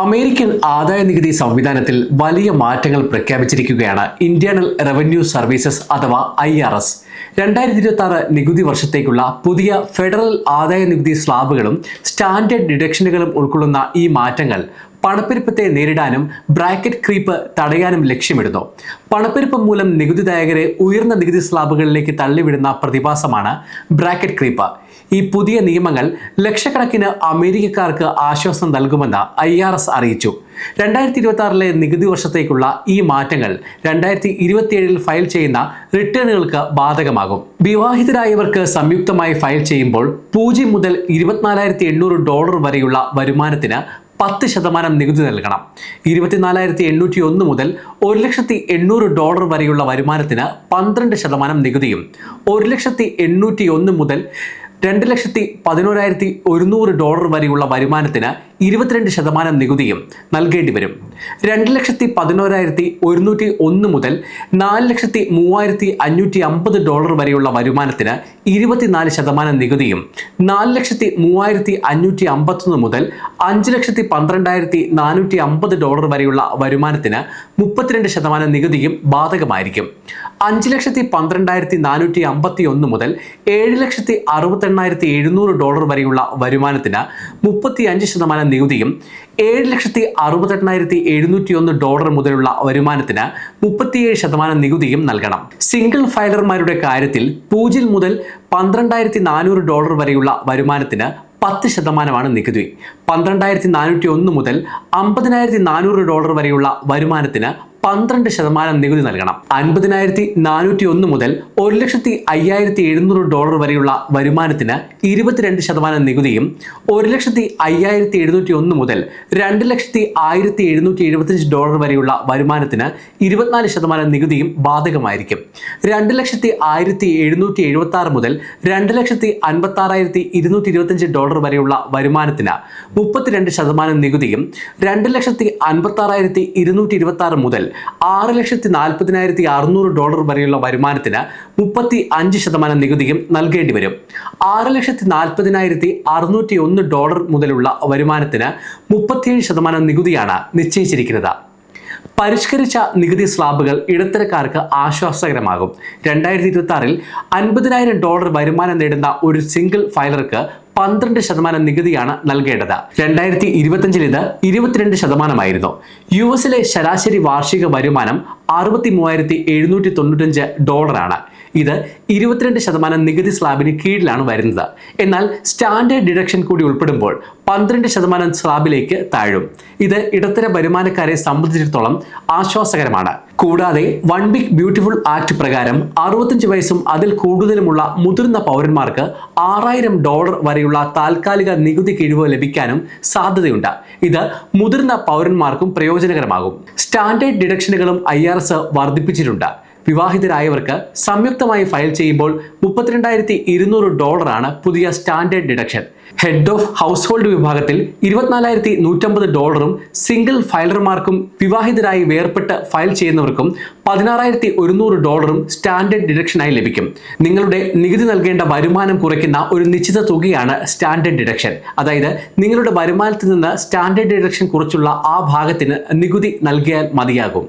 American ആദായ നികുതി സംവിധാനത്തിൽ വലിയ മാറ്റങ്ങൾ പ്രഖ്യാപിച്ചിരിക്കുകയാണ് ഇന്റേണൽ റവന്യൂ സർവീസസ് അഥവാ ഐ ആർ എസ്. രണ്ടായിരത്തി ഇരുപത്തി ആറ് നികുതി വർഷത്തേക്കുള്ള പുതിയ ഫെഡറൽ ആദായ നികുതി സ്ലാബുകളും സ്റ്റാൻഡേർഡ് ഡിഡക്ഷനുകളും ഉൾക്കൊള്ളുന്ന ഈ മാറ്റങ്ങൾ പണപ്പെരുപ്പത്തെ നേരിടാനും ബ്രാക്കറ്റ് ക്രീപ്പ് തടയാനും ലക്ഷ്യമിടുന്നു. പണപ്പെരുപ്പം മൂലം നികുതിദായകരെ ഉയർന്ന നികുതി സ്ലാബുകളിലേക്ക് തള്ളിവിടുന്ന പ്രതിഭാസമാണ് ബ്രാക്കറ്റ് ക്രീപ്പ്. ഈ പുതിയ നിയമങ്ങൾ ലക്ഷക്കണക്കിന് അമേരിക്കക്കാർക്ക് ആശ്വാസം നൽകുമെന്ന് ഐ ആർ എസ് അറിയിച്ചു. രണ്ടായിരത്തി ഇരുപത്തി ആറിലെ നികുതി വർഷത്തേക്കുള്ള ഈ മാറ്റങ്ങൾ രണ്ടായിരത്തി ഇരുപത്തിയേഴിൽ ഫയൽ ചെയ്യുന്ന റിട്ടേണുകൾക്ക് ബാധകമാകും. വിവാഹിതരായവർക്ക് സംയുക്തമായി ഫയൽ ചെയ്യുമ്പോൾ പൂജ്യം മുതൽ ഇരുപത്തിനാലായിരത്തി എണ്ണൂറ് ഡോളർ വരെയുള്ള വരുമാനത്തിന് പത്ത് ശതമാനം നികുതി നൽകണം. ഇരുപത്തിനാലായിരത്തി എണ്ണൂറ്റി ഒന്ന് മുതൽ ഒരു ലക്ഷത്തി എണ്ണൂറ് ഡോളർ വരെയുള്ള വരുമാനത്തിന് പന്ത്രണ്ട് ശതമാനം നികുതിയും ഒരു ലക്ഷത്തി എണ്ണൂറ്റി ഒന്ന് മുതൽ രണ്ട് ലക്ഷത്തി പതിനോരായിരത്തി ഒരുന്നൂറ് ഡോളർ വരെയുള്ള വരുമാനത്തിന് ഇരുപത്തിരണ്ട് ശതമാനം നികുതിയും നൽകേണ്ടി വരും. രണ്ട് ലക്ഷത്തി പതിനോരായിരത്തി ഒരുന്നൂറ്റി ഒന്ന് മുതൽ നാല് ലക്ഷത്തി മൂവായിരത്തി അഞ്ഞൂറ്റി അമ്പത് ഡോളർ വരെയുള്ള വരുമാനത്തിന് ഇരുപത്തിനാല് ശതമാനം നികുതിയും നാല് ലക്ഷത്തി മൂവായിരത്തി അഞ്ഞൂറ്റി അമ്പത്തൊന്ന് മുതൽ അഞ്ച് ലക്ഷത്തി പന്ത്രണ്ടായിരത്തി നാനൂറ്റി അമ്പത് ഡോളർ വരെയുള്ള വരുമാനത്തിന് മുപ്പത്തിരണ്ട് ശതമാനം നികുതിയും ബാധകമായിരിക്കും. അഞ്ച് ലക്ഷത്തി പന്ത്രണ്ടായിരത്തി നാനൂറ്റി അമ്പത്തി ഒന്ന് മുതൽ ഏഴ് ലക്ഷത്തി അറുപത്തെണ്ണായിരത്തി എഴുന്നൂറ് ഡോളർ വരെയുള്ള വരുമാനത്തിന് മുപ്പത്തി അഞ്ച് ശതമാനം നികുതിയും ഏഴ് ലക്ഷത്തി അറുപത്തെണ്ണായിരത്തി എഴുന്നൂറ്റി ഒന്ന് ഡോളർ മുതലുള്ള വരുമാനത്തിന് മുപ്പത്തിയേഴ് ശതമാനം നികുതിയും നൽകണം. സിംഗിൾ ഫയലർമാരുടെ കാര്യത്തിൽ പൂജ്യം മുതൽ പന്ത്രണ്ടായിരത്തി നാനൂറ് ഡോളർ വരെയുള്ള വരുമാനത്തിന് പത്ത് ശതമാനമാണ് നികുതി. പന്ത്രണ്ടായിരത്തി നാനൂറ്റി ഒന്ന് മുതൽ അമ്പതിനായിരത്തി നാനൂറ് ഡോളർ വരെയുള്ള വരുമാനത്തിന് പന്ത്രണ്ട് ശതമാനം നികുതി നൽകണം. അൻപതിനായിരത്തി നാനൂറ്റി ഒന്ന് മുതൽ ഒരു ലക്ഷത്തി അയ്യായിരത്തി എഴുന്നൂറ് ഡോളർ വരെയുള്ള വരുമാനത്തിന് ഇരുപത്തിരണ്ട് ശതമാനം നികുതിയും ഒരു ലക്ഷത്തി അയ്യായിരത്തി എഴുന്നൂറ്റി ഒന്ന് മുതൽ രണ്ട് ലക്ഷത്തി ആയിരത്തി എഴുന്നൂറ്റി എഴുപത്തഞ്ച് ഡോളർ വരെയുള്ള വരുമാനത്തിന് ഇരുപത്തിനാല് ശതമാനം നികുതിയും ബാധകമായിരിക്കും. രണ്ട് ലക്ഷത്തി ആയിരത്തി എഴുന്നൂറ്റി എഴുപത്തി ആറ് മുതൽ രണ്ട് ലക്ഷത്തി അൻപത്തി ആറായിരത്തി ഇരുന്നൂറ്റി ഇരുപത്തഞ്ച് ഡോളർ വരെയുള്ള വരുമാനത്തിന് മുപ്പത്തിരണ്ട് ശതമാനം നികുതിയും രണ്ട് ലക്ഷത്തി അൻപത്തി ആറായിരത്തി ഇരുന്നൂറ്റി ഇരുപത്തി ആറ് മുതൽ ആറ് ലക്ഷത്തി നാൽപ്പതിനായിരത്തി അറുന്നൂറ് ഡോളർ വരെയുള്ള വരുമാനത്തിന് മുപ്പത്തി അഞ്ച് ശതമാനം നികുതിയും നൽകേണ്ടി വരും. ആറ് ലക്ഷത്തി നാൽപ്പതിനായിരത്തി അറുന്നൂറ്റി ഒന്ന് ഡോളർ മുതലുള്ള വരുമാനത്തിന് മുപ്പത്തിയേഴ് ശതമാനം നികുതിയാണ് നിശ്ചയിച്ചിരിക്കുന്നത്. പരിഷ്കരിച്ച നികുതി സ്ലാബുകൾ ഇടത്തരക്കാർക്ക് ആശ്വാസകരമാകും. രണ്ടായിരത്തി ഇരുപത്തി ആറിൽ അൻപതിനായിരം ഡോളർ വരുമാനം നേടുന്ന ഒരു സിംഗിൾ ഫയലർക്ക് പന്ത്രണ്ട് ശതമാനം നികുതിയാണ് നൽകേണ്ടത്. രണ്ടായിരത്തി ഇരുപത്തിയഞ്ചിൽ ഇത് ഇരുപത്തിരണ്ട് ശതമാനമായിരുന്നു. യു എസിലെ ശരാശരി വാർഷിക വരുമാനം അറുപത്തി മൂവായിരത്തി എഴുന്നൂറ്റി തൊണ്ണൂറ്റഞ്ച് ഡോളറാണ്. ഇത് ഇരുപത്തിരണ്ട് ശതമാനം നികുതി സ്ലാബിന് കീഴിലാണ് വരുന്നത്. എന്നാൽ സ്റ്റാൻഡേർഡ് ഡിഡക്ഷൻ കൂടി ഉൾപ്പെടുമ്പോൾ പന്ത്രണ്ട് ശതമാനം സ്ലാബിലേക്ക് താഴും. ഇത് ഇടത്തര വരുമാനക്കാരെ സംബന്ധിച്ചിടത്തോളം ആശ്വാസകരമാണ്. കൂടാതെ വൺ ബിഗ് ബ്യൂട്ടിഫുൾ ആക്ട് പ്രകാരം അറുപത്തഞ്ച് വയസ്സും അതിൽ കൂടുതലുമുള്ള മുതിർന്ന പൗരന്മാർക്ക് ആറായിരം ഡോളർ വരെയുള്ള താൽക്കാലിക നികുതി കിഴിവ് ലഭിക്കാനും സാധ്യതയുണ്ട്. ഇത് മുതിർന്ന പൗരന്മാർക്കും പ്രയോജനകരമാകും. സ്റ്റാൻഡേർഡ് ഡിഡക്ഷനുകളും ഐ ആർ എസ് വർദ്ധിപ്പിച്ചിട്ടുണ്ട്. വിവാഹിതരായവർക്ക് സംയുക്തമായി ഫയൽ ചെയ്യുമ്പോൾ മുപ്പത്തിരണ്ടായിരത്തി ഇരുന്നൂറ് ഡോളറാണ് പുതിയ standard deduction. Head of household വിഭാഗത്തിൽ ഇരുപത്തിനാലായിരത്തി നൂറ്റമ്പത് ഡോളറും സിംഗിൾ ഫയലർമാർക്കും വിവാഹിതരായി വേർപെട്ട് ഫയൽ ചെയ്യുന്നവർക്കും പതിനാറായിരത്തി ഒരുന്നൂറ് ഡോളറും സ്റ്റാൻഡേർഡ് ഡിഡക്ഷനായി ലഭിക്കും. നിങ്ങളുടെ നികുതി നൽകേണ്ട വരുമാനം കുറയ്ക്കുന്ന ഒരു നിശ്ചിത തുകയാണ് സ്റ്റാൻഡേർഡ് ഡിഡക്ഷൻ. അതായത് നിങ്ങളുടെ വരുമാനത്തിൽ നിന്ന് സ്റ്റാൻഡേർഡ് ഡിഡക്ഷൻ കുറിച്ചുള്ള ആ ഭാഗത്തിന് നികുതി നൽകിയാൽ മതിയാകും.